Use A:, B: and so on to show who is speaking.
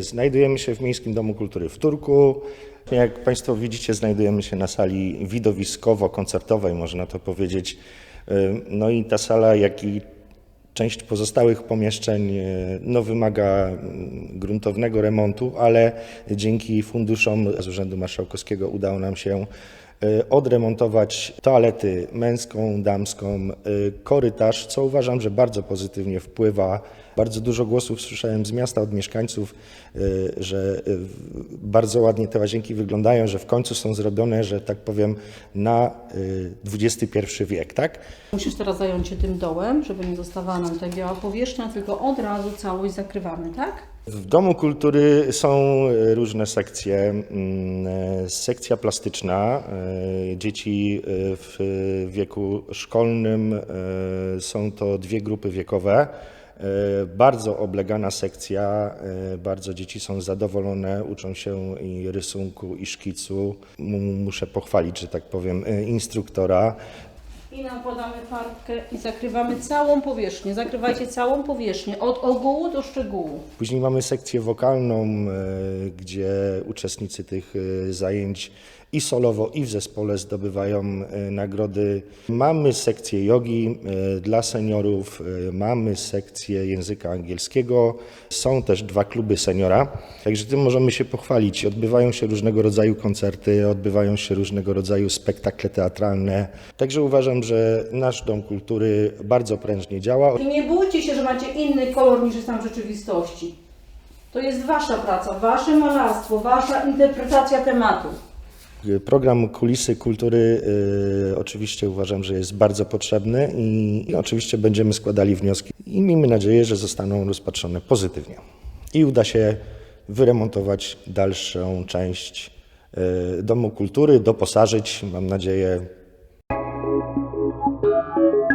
A: Znajdujemy się w Miejskim Domu Kultury w Turku. Jak Państwo widzicie, znajdujemy się na sali widowiskowo-koncertowej, można to powiedzieć. No i ta sala, jak i część pozostałych pomieszczeń e, no, wymaga mm, gruntownego remontu, ale dzięki funduszom z Urzędu Marszałkowskiego udało nam się e, odremontować toalety męską, damską, e, korytarz, co uważam, że bardzo pozytywnie wpływa. Bardzo dużo głosów słyszałem z miasta od mieszkańców, e, że e, bardzo ładnie te łazienki wyglądają, że w końcu są zrobione, że tak powiem, na e, XXI wiek, tak?
B: Musisz teraz zająć się tym dołem, żeby nie zostawała nam tutaj biała powierzchnia, tylko od razu całość zakrywamy, tak?
A: W Domu Kultury są e, różne sekcje. Mm, e, Sekcja plastyczna. e, Dzieci w wieku szkolnym są to dwie grupy wiekowe. Bardzo oblegana sekcja, bardzo dzieci są zadowolone, uczą się i rysunku, i szkicu. Muszę pochwalić, że tak powiem, instruktora.
B: I nakładamy farbkę i zakrywamy całą powierzchnię. Zakrywajcie całą powierzchnię, od ogółu do szczegółu.
A: Później mamy sekcję wokalną, e, gdzie uczestnicy tych e, zajęć i solowo, i w zespole zdobywają e, nagrody. Mamy sekcję jogi dla seniorów, mamy sekcję języka angielskiego, są też dwa kluby seniora, także tym możemy się pochwalić. Odbywają się różnego rodzaju koncerty, odbywają się różnego rodzaju spektakle teatralne. Także uważam, że nasz Dom Kultury bardzo prężnie działa.
B: I nie bójcie się, że macie inny kolor niż jest tam w rzeczywistości. To jest wasza praca, wasze malarstwo, wasza interpretacja tematu.
A: Program Kulisy Kultury y, oczywiście uważam, że jest bardzo potrzebny i, i oczywiście będziemy składali wnioski i miejmy nadzieję, że zostaną rozpatrzone pozytywnie i uda się wyremontować dalszą część y, Domu Kultury, doposażyć, mam nadzieję, Thank you.